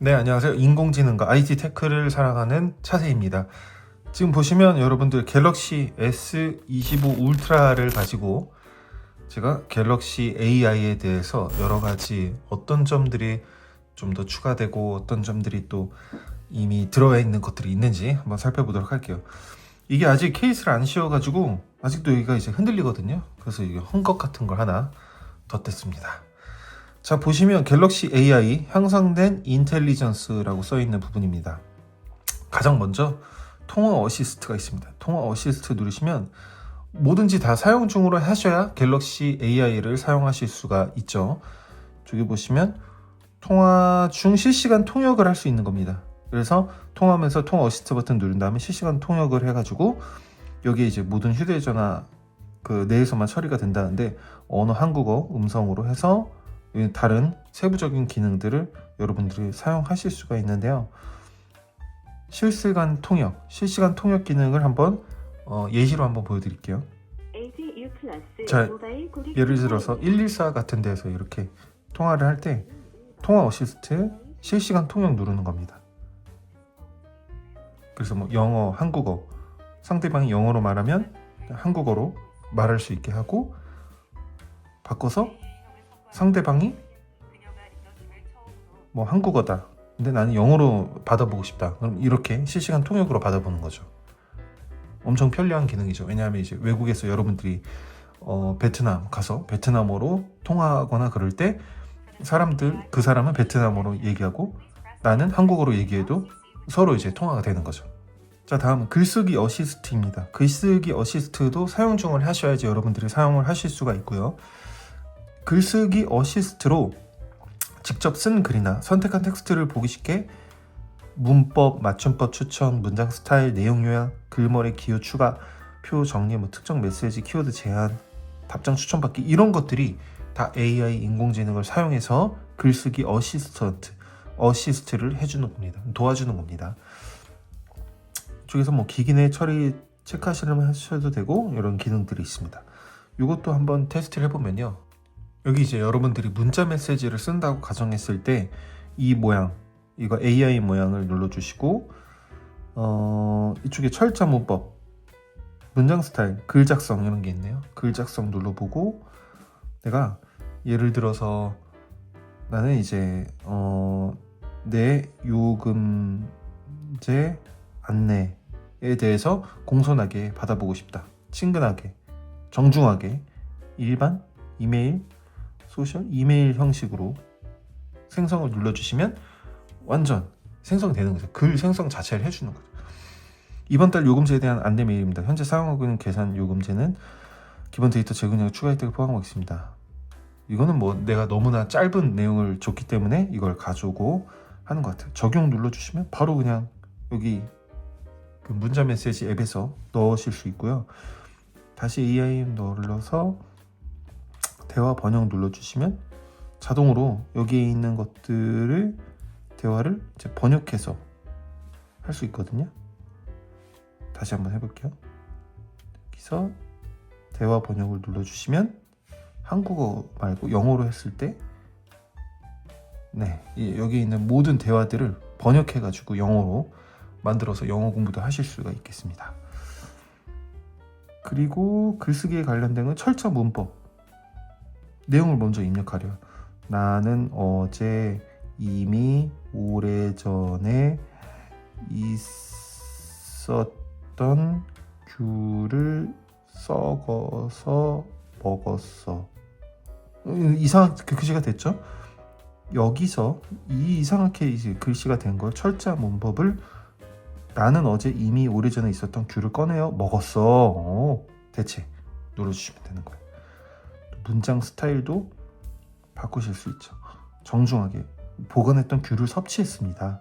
네, 안녕하세요. 인공지능과 IT 테크를 사랑하는 차세입니다. 지금 보시면 여러분들 갤럭시 S25 울트라를 가지고 제가 갤럭시 AI에 대해서 여러 가지 어떤 점들이 좀 더 추가되고 어떤 점들이 또 이미 들어가 있는 것들이 있는지 한번 살펴보도록 할게요. 이게 아직 케이스를 안 씌워가지고 아직도 여기가 이제 흔들리거든요. 그래서 이게 헝겊 같은 걸 하나 덧댔습니다. 자 보시면 갤럭시 AI 향상된 인텔리전스라고 써 있는 부분입니다. 가장 먼저 통화 어시스트가 있습니다. 통화 어시스트 누르시면 뭐든지 다 사용 중으로 하셔야 갤럭시 AI를 사용하실 수가 있죠. 저기 보시면 통화 중 실시간 통역을 할 수 있는 겁니다. 그래서 통화하면서 통화 어시스트 버튼 누른 다음에 실시간 통역을 해가지고 여기에 이제 모든 휴대전화 그 내에서만 처리가 된다는데 언어 한국어 음성으로 해서 다른 세부적인 기능들을 여러분들이 사용하실 수가 있는데요. 실시간 통역, 실시간 통역 기능을 한번 어, 예시로 한번 보여드릴게요. 자, 예를 들어서 114 같은 데서 이렇게 통화를 할 때 통화 어시스트 실시간 통역 누르는 겁니다. 그래서 뭐 영어, 한국어 상대방이 영어로 말하면 한국어로 말할 수 있게 하고 바꿔서 상대방이 뭐 한국어다. 근데 나는 영어로 받아보고 싶다. 그럼 이렇게 실시간 통역으로 받아보는 거죠. 엄청 편리한 기능이죠. 왜냐하면 이제 외국에서 여러분들이 어, 베트남 가서 베트남어로 통화하거나 그럴 때 사람들 그 사람은 베트남어로 얘기하고 나는 한국어로 얘기해도 서로 이제 통화가 되는 거죠. 자 다음 글쓰기 어시스트입니다. 글쓰기 어시스트도 사용 중을 하셔야지 여러분들이 사용을 하실 수가 있고요. 글쓰기 어시스트로 직접 쓴 글이나 선택한 텍스트를 보기 쉽게 문법, 맞춤법 추천, 문장 스타일, 내용 요약, 글머리 기호 추가, 표 정리, 뭐 특정 메시지, 키워드 제한, 답장 추천받기 이런 것들이 다 AI 인공지능을 사용해서 글쓰기 어시스턴트, 어시스트를 해주는 겁니다. 도와주는 겁니다. 쪽에서 뭐 기기 내 처리 체크하시려면 하셔도 되고 이런 기능들이 있습니다. 이것도 한번 테스트를 해보면요. 여기 이제 여러분들이 문자 메시지를 쓴다고 가정했을 때 이 모양 이거 AI 모양을 눌러주시고 어, 이쪽에 철자 문법 문장 스타일 글 작성 이런 게 있네요. 글 작성 눌러보고 내가 예를 들어서 나는 이제 어, 내 요금제 안내에 대해서 공손하게 받아보고 싶다. 친근하게 정중하게 일반 이메일 소셜 이메일 형식으로 생성을 눌러주시면 완전 생성되는 거죠. 글 생성 자체를 해주는 거죠. 이번 달 요금제에 대한 안내 메일입니다. 현재 사용하고 있는 계산 요금제는 기본 데이터 제공량의 추가 혜택을 포함하고 있습니다. 이거는 뭐 내가 너무나 짧은 내용을 줬기 때문에 이걸 가져오고 하는 것 같아요. 적용 눌러주시면 바로 그냥 여기 그 문자 메시지 앱에서 넣으실 수 있고요. 다시 AI 눌러서 대화 번역 눌러주시면 자동으로 여기에 있는 것들을 대화를 이제 번역해서 할 수 있거든요. 다시 한번 해볼게요. 여기서 대화 번역을 눌러주시면 한국어 말고 영어로 했을 때 네, 이- 여기 있는 모든 대화들을 번역해가지고 영어로 만들어서 영어 공부도 하실 수가 있겠습니다. 그리고 글쓰기에 관련된 건 철자 문법 내용을 먼저 입력하려 나는 어제 이미 오래전에 있었던 귤을 썩어서 먹었어. 음, 이상한 그 글씨가 됐죠? 여기서 이 이상하게 이제 글씨가 된 걸 철자 문법을 나는 어제 이미 오래전에 있었던 귤을 꺼내어 먹었어. 어, 대체 눌러주시면 되는 거예요. 문장 스타일도 바꾸실 수 있죠. 정중하게 보관했던 귤을 섭취했습니다.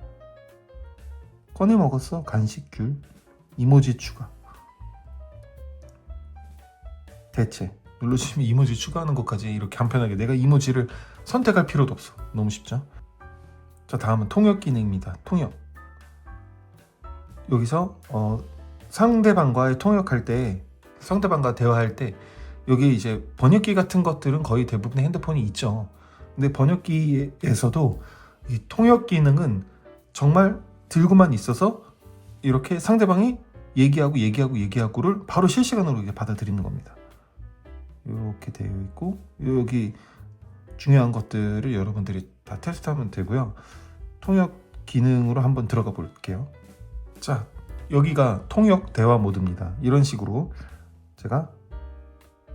꺼내 먹었어. 간식 귤. 이모지 추가. 대체 눌러주시면 이모지 추가하는 것까지 이렇게 간편하게 내가 이모지를 선택할 필요도 없어. 너무 쉽죠? 자 다음은 통역 기능입니다. 통역. 여기서 어, 상대방과의 통역할 때 상대방과 대화할 때 여기 이제 번역기 같은 것들은 거의 대부분의 핸드폰이 있죠 근데 번역기에서도 이 통역 기능은 정말 들고만 있어서 이렇게 상대방이 얘기하고 얘기하고 얘기하고를 바로 실시간으로 이렇게 받아들이는 겁니다. 이렇게 되어 있고 여기 중요한 것들을 여러분들이 다 테스트하면 되고요. 통역 기능으로 한번 들어가 볼게요. 자, 여기가 통역 대화 모드입니다. 이런 식으로 제가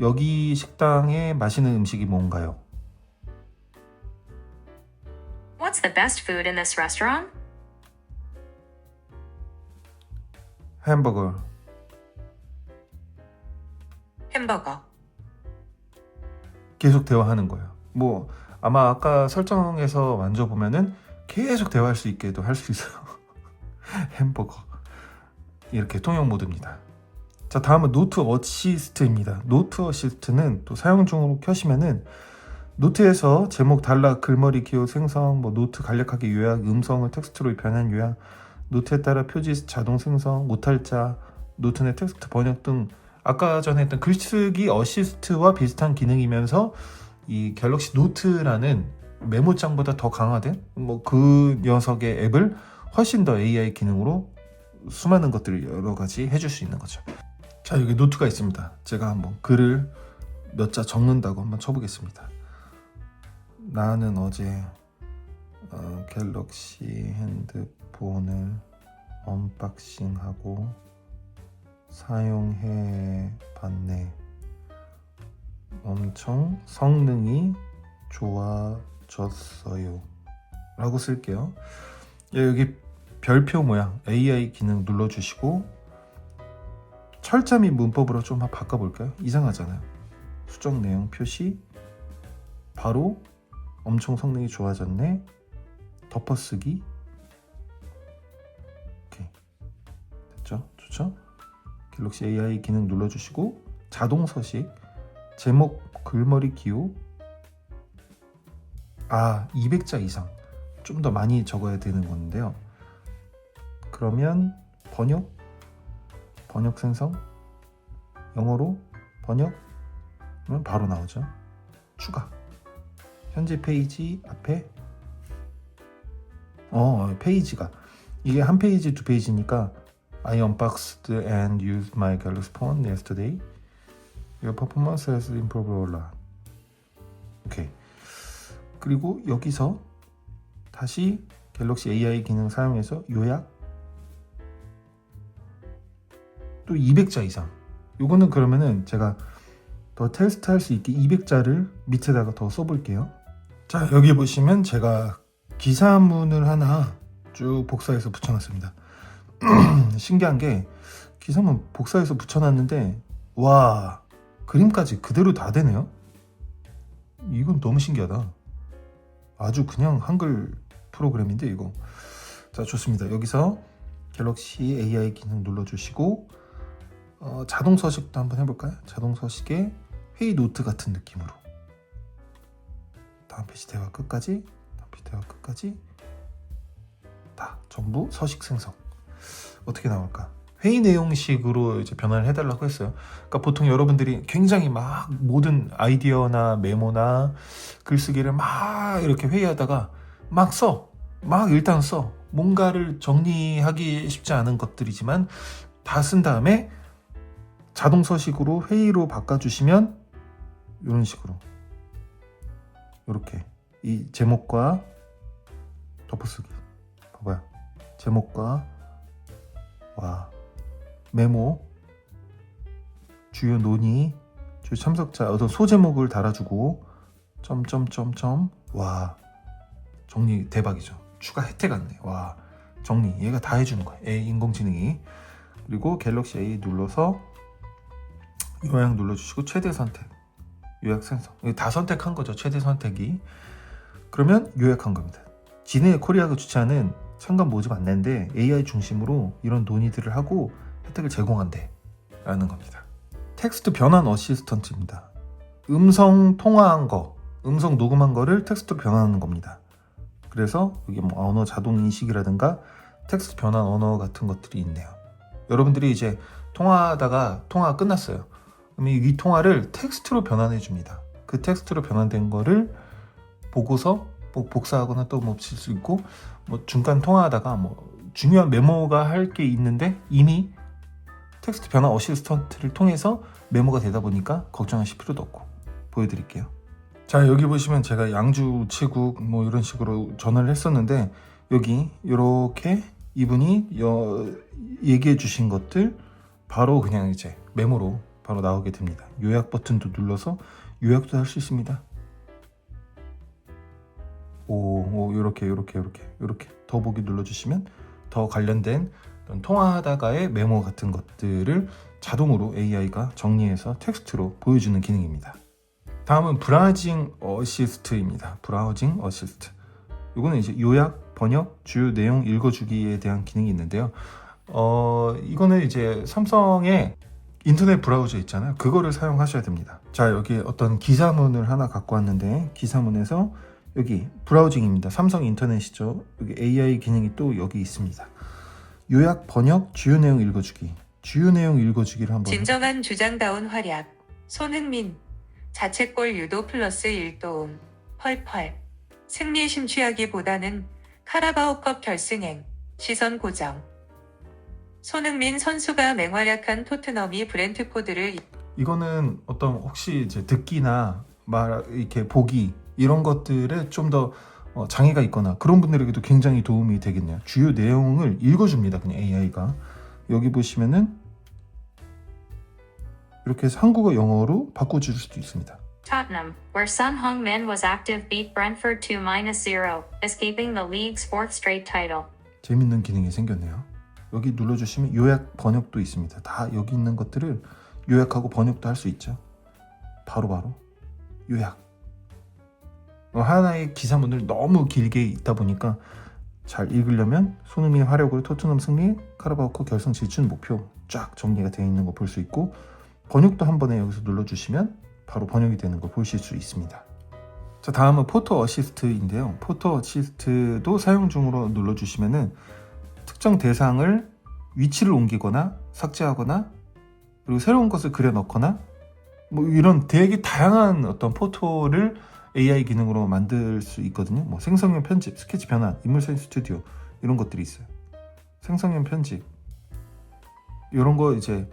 여기 식당에 맛있는 음식이 뭔가요? What's the best food in this restaurant? 햄버거, 햄버거. 계속 대화하는 거예요. 뭐 아마 아까 설정에서 만져보면은 계속 대화할 수 있게도 할 수 있어요. 햄버거 이렇게 통역 모드입니다. 자 다음은 노트 어시스트입니다. 노트 어시스트는 또 사용 중으로 켜시면은 노트에서 제목 단락 글머리 기호 생성 뭐 노트 간략하게 요약 음성을 텍스트로 변한 요약 노트에 따라 표지 자동 생성 오탈자 노트 내 텍스트 번역 등 아까 전에 했던 글쓰기 어시스트와 비슷한 기능이면서 이 갤럭시 노트라는 메모장보다 더 강화된 뭐 그 녀석의 앱을 훨씬 더 AI 기능으로 수많은 것들을 여러 가지 해줄 수 있는 거죠. 자 여기 노트가 있습니다. 제가 한번 글을 몇 자 적는다고 한번 쳐보겠습니다. 나는 어제 어, 갤럭시 핸드폰을 언박싱하고 사용해 봤네. 엄청 성능이 좋아졌어요. 라고 쓸게요. 예, 여기 별표 모양 AI 기능 눌러주시고 철자 및 문법으로 좀 바꿔볼까요? 이상하잖아요. 수정 내용 표시 바로 엄청 성능이 좋아졌네. 덮어쓰기 오케이 됐죠? 좋죠? 갤럭시 AI 기능 눌러주시고 자동 서식 제목 글머리 기호 아 200자 이상 좀 더 많이 적어야 되는 건데요 그러면 번역 번역 생성 영어로 번역 그러면 바로 나오죠 추가 현재 페이지 앞에 어 페이지가 이게 한 페이지 두 페이지니까 I unboxed and used my Galaxy phone yesterday. Your performance has improved a lot. 오케이. 그리고 여기서 다시 갤럭시 AI 기능 사용해서 요약 또 200자 이상. 요거는 그러면은 제가 더 테스트 할 수 있게 200자를 밑에다가 더 써볼게요. 자 여기 보시면 제가 기사문을 하나 쭉 복사해서 붙여놨습니다. 신기한 게 기사문 복사해서 붙여놨는데 와 그림까지 그대로 다 되네요. 이건 너무 신기하다. 아주 그냥 한글 프로그램인데 이거. 자 좋습니다. 여기서 갤럭시 AI 기능 눌러주시고 어, 자동 서식도 한번 해볼까요? 자동 서식에 회의 노트 같은 느낌으로 다음 페이지 대화 끝까지 다음 페이지 대화 끝까지 다 전부 서식 생성 어떻게 나올까? 회의 내용식으로 이제 변환을 해달라고 했어요. 그러니까 보통 여러분들이 굉장히 막 모든 아이디어나 메모나 글쓰기를 막 이렇게 회의하다가 막 써. 막 일단 써. 뭔가를 정리하기 쉽지 않은 것들이지만 다 쓴 다음에 자동 서식으로 회의로 바꿔주시면 이런 식으로. 이렇게. 이 제목과 덮어쓰기. 봐봐요. 제목과 와. 메모. 주요 논의. 주요 참석자. 어떤 소제목을 달아주고 점점점점. 와. 정리 대박이죠. 추가 혜택 왔네. 와. 정리. 얘가 다 해주는 AI 인공지능이. 그리고 갤럭시 A 눌러서 요약 눌러주시고 최대 선택 요약 생성 다 선택한 거죠 최대 선택이 그러면 요약한 겁니다 진해 코리아가 주최하는 상관 모집 안내인데 AI 중심으로 이런 논의들을 하고 혜택을 제공한대 라는 겁니다. 텍스트 변환 어시스턴트입니다. 음성 통화한 거, 음성 녹음한 거를 텍스트로 변환하는 겁니다. 그래서 여기 뭐 언어 자동 인식이라든가 텍스트 변환 언어 같은 것들이 있네요. 여러분들이 이제 통화하다가 통화가 끝났어요. 이 통화를 텍스트로 변환해 줍니다. 그 텍스트로 변환된 거를 보고서 뭐 복사하거나 또 뭐 칠 수 있고 뭐 중간 통화하다가 뭐 중요한 메모가 할 게 있는데 이미 텍스트 변화 어시스턴트를 통해서 메모가 되다 보니까 걱정하실 필요도 없고 보여드릴게요. 자 여기 보시면 제가 양주 치국 뭐 이런 식으로 전화를 했었는데 여기 이렇게 이분이 여- 얘기해 주신 것들 바로 그냥 이제 메모로 바로 나오게 됩니다. 요약 버튼도 눌러서 요약도 할 수 있습니다. 오, 오 이렇게 이렇게 이렇게 이렇게 더보기 눌러주시면 더 관련된 통화하다가의 메모 같은 것들을 자동으로 AI가 정리해서 텍스트로 보여주는 기능입니다. 다음은 브라우징 어시스트입니다. 브라우징 어시스트. 이거는 이제 요약, 번역, 주요 내용 읽어주기에 대한 기능이 있는데요. 어, 이거는 이제 삼성의 인터넷 브라우저 있잖아요. 그거를 사용하셔야 됩니다. 자, 여기 어떤 기사문을 하나 갖고 왔는데 기사문에서 여기 브라우징입니다. 삼성 인터넷이죠. 여기 AI 기능이 또 여기 있습니다. 요약, 번역, 주요 내용 읽어주기. 주요 내용 읽어주기를 한번 진정한 주장다운 활약. 손흥민. 자책골 유도 플러스 1도움. 펄펄. 승리 심취하기보다는 카라바오컵 결승행. 시선 고정. 손흥민 선수가 맹활약한 토트넘이 브렌트포드를 이거는 어떤 혹시 이제 듣기나 말 이렇게 보기 이런 것들에 좀더 어, 장애가 있거나 그런 분들에게도 굉장히 도움이 되겠네요. 주요 내용을 읽어줍니다. 그냥 AI가 여기 보시면은 이렇게 해서 한국어 영어로 바꿔줄 수도 있습니다. Tottenham, where Son Heung-min was active, beat Brentford 2-0, escaping the league's fourth straight title. 재밌는 기능이 생겼네요. 여기 눌러주시면 요약 번역도 있습니다. 다 여기 있는 것들을 요약하고 번역도 할 수 있죠. 바로바로 요약. 어, 하나의 기사문을 너무 길게 있다 보니까 잘 읽으려면 손흥민 화력으로 토트넘 승리, 카라바오컵 결승 진출 목표 쫙 정리가 되어 있는 거 볼 수 있고 번역도 한 번에 여기서 눌러주시면 바로 번역이 되는 걸 보실 수 있습니다. 자 다음은 포토 어시스트인데요. 포토 어시스트도 사용 중으로 눌러주시면은 특정 대상을 위치를 옮기거나 삭제하거나 그리고 새로운 것을 그려 넣거나 뭐 이런 되게 다양한 어떤 포토를 AI 기능으로 만들 수 있거든요. 뭐 생성형 편집, 스케치 변환, 인물 사진 스튜디오 이런 것들이 있어요. 생성형 편집 이런 거 이제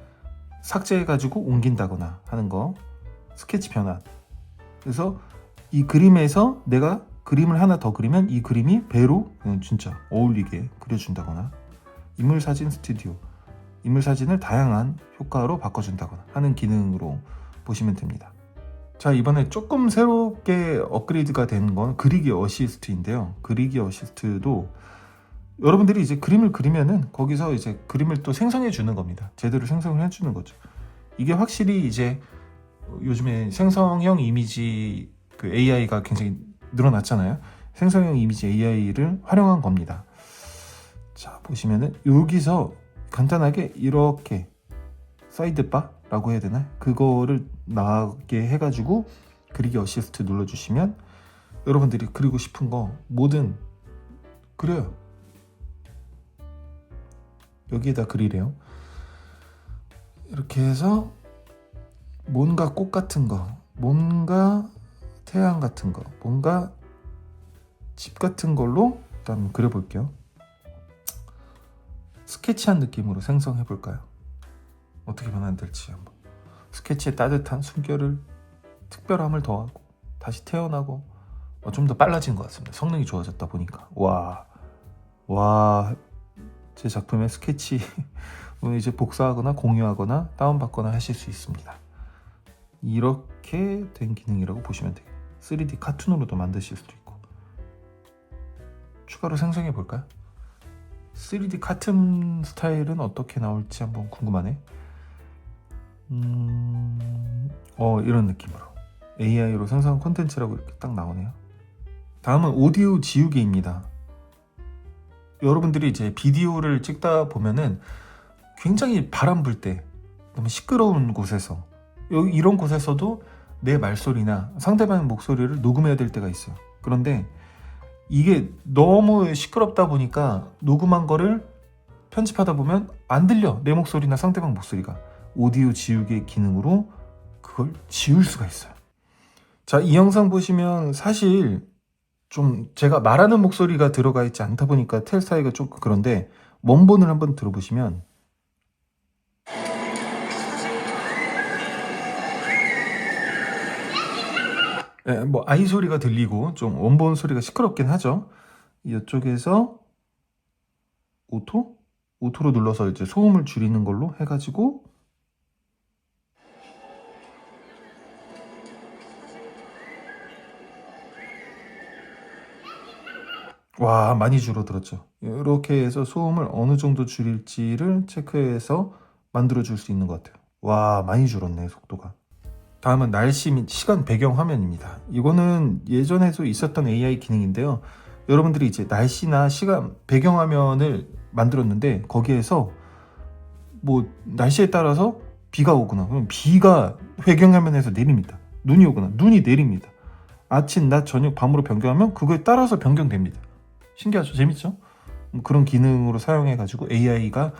삭제해 가지고 옮긴다거나 하는 거 스케치 변환 그래서 이 그림에서 내가 그림을 하나 더 그리면 이 그림이 배로 진짜 어울리게 그려준다거나 인물 사진 스튜디오 인물 사진을 다양한 효과로 바꿔준다거나 하는 기능으로 보시면 됩니다. 자 이번에 조금 새롭게 업그레이드가 된 건 그리기 어시스트인데요. 그리기 어시스트도 여러분들이 이제 그림을 그리면은 거기서 이제 그림을 또 생성해 주는 겁니다. 제대로 생성을 해 주는 거죠. 이게 확실히 이제 요즘에 생성형 이미지 그 AI가 굉장히 늘어났잖아요. 생성형 이미지 AI를 활용한 겁니다. 자 보시면은 여기서 간단하게 이렇게 사이드바라고 해야 되나? 그거를 나게 해가지고 그리기 어시스트 눌러주시면 여러분들이 그리고 싶은 거 뭐든 그려요. 여기에다 그리래요. 이렇게 해서 뭔가 꽃 같은 거, 뭔가 태양 같은 거, 뭔가 집 같은 걸로 일단 그려볼게요. 스케치한 느낌으로 생성해 볼까요? 어떻게 변환될지 한번. 스케치의 따뜻한 숨결을 특별함을 더하고 다시 태어나고 어, 좀더 빨라진 것 같습니다. 성능이 좋아졌다 보니까 와, 와, 제 작품의 스케치 오늘 이제 복사하거나 공유하거나 다운받거나 하실 수 있습니다. 이렇게 된 기능이라고 보시면 돼요. 3D 카툰으로도 만드실 수도 있고 추가로 생성해 볼까요? 3D 카툰 스타일은 어떻게 나올지 한번 궁금하네. 음, 어 이런 느낌으로 AI로 생성한 콘텐츠라고 이렇게 딱 나오네요. 다음은 오디오 지우개입니다. 여러분들이 이제 비디오를 찍다 보면은 굉장히 바람 불 때 너무 시끄러운 곳에서 이런 곳에서도 내 말소리나 상대방의 목소리를 녹음해야 될 때가 있어요. 그런데 이게 너무 시끄럽다 보니까 녹음한 거를 편집하다 보면 안 들려 내 목소리나 상대방 목소리가 오디오 지우개 기능으로 그걸 지울 수가 있어요. 자, 이 영상 보시면 사실 좀 제가 말하는 목소리가 들어가 있지 않다 보니까 텔 사이가 좀 그런데 원본을 한번 들어보시면 예, 뭐 아이 소리가 들리고 좀 원본 소리가 시끄럽긴 하죠. 이쪽에서 오토? 오토로 눌러서 이제 소음을 줄이는 걸로 해가지고 와 많이 줄어들었죠. 이렇게 해서 소음을 어느 정도 줄일지를 체크해서 만들어 줄 수 있는 것 같아요. 와 많이 줄었네 속도가. 다음은 날씨 및 시간 배경 화면입니다. 이거는 예전에도 있었던 AI 기능인데요. 여러분들이 이제 날씨나 시간 배경 화면을 만들었는데 거기에서 뭐 날씨에 따라서 비가 오거나 그럼 비가 배경 화면에서 내립니다. 눈이 오거나 눈이 내립니다. 아침, 낮, 저녁, 밤으로 변경하면 그거에 따라서 변경됩니다. 신기하죠? 재밌죠? 음, 그런 기능으로 사용해가지고 AI가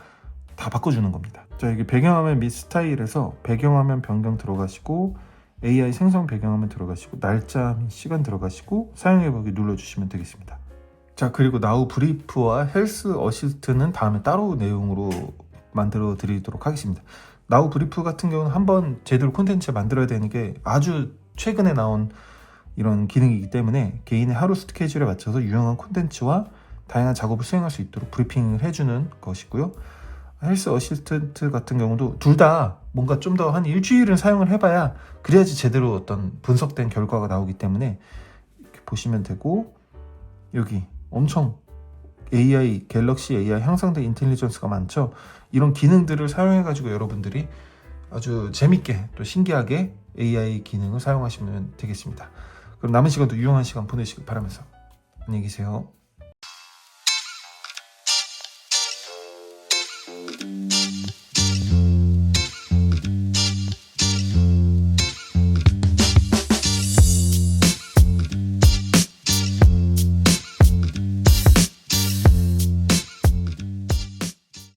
다 바꿔주는 겁니다. 자, 여기 배경화면 및 스타일에서 배경화면 변경 들어가시고 AI 생성 배경화면 들어가시고 날짜 및 시간 들어가시고 사용해보기 눌러주시면 되겠습니다. 자, 그리고 나우 브리프와 헬스 어시스트는 다음에 따로 내용으로 만들어 드리도록 하겠습니다. 나우 브리프 같은 경우는 한번 제대로 콘텐츠 만들어야 되는 게 아주 최근에 나온 이런 기능이기 때문에 개인의 하루 스케줄에 맞춰서 유용한 콘텐츠와 다양한 작업을 수행할 수 있도록 브리핑을 해주는 것이고요. 헬스 어시스턴트 같은 경우도 둘 다 뭔가 좀 더 한 일주일은 사용을 해봐야 그래야지 제대로 어떤 분석된 결과가 나오기 때문에 이렇게 보시면 되고 여기 엄청 AI 갤럭시 AI 향상된 인텔리전스가 많죠. 이런 기능들을 사용해 가지고 여러분들이 아주 재밌게 또 신기하게 AI 기능을 사용하시면 되겠습니다. 그럼 남은 시간도 유용한 시간 보내시길 바라면서 안녕히 계세요.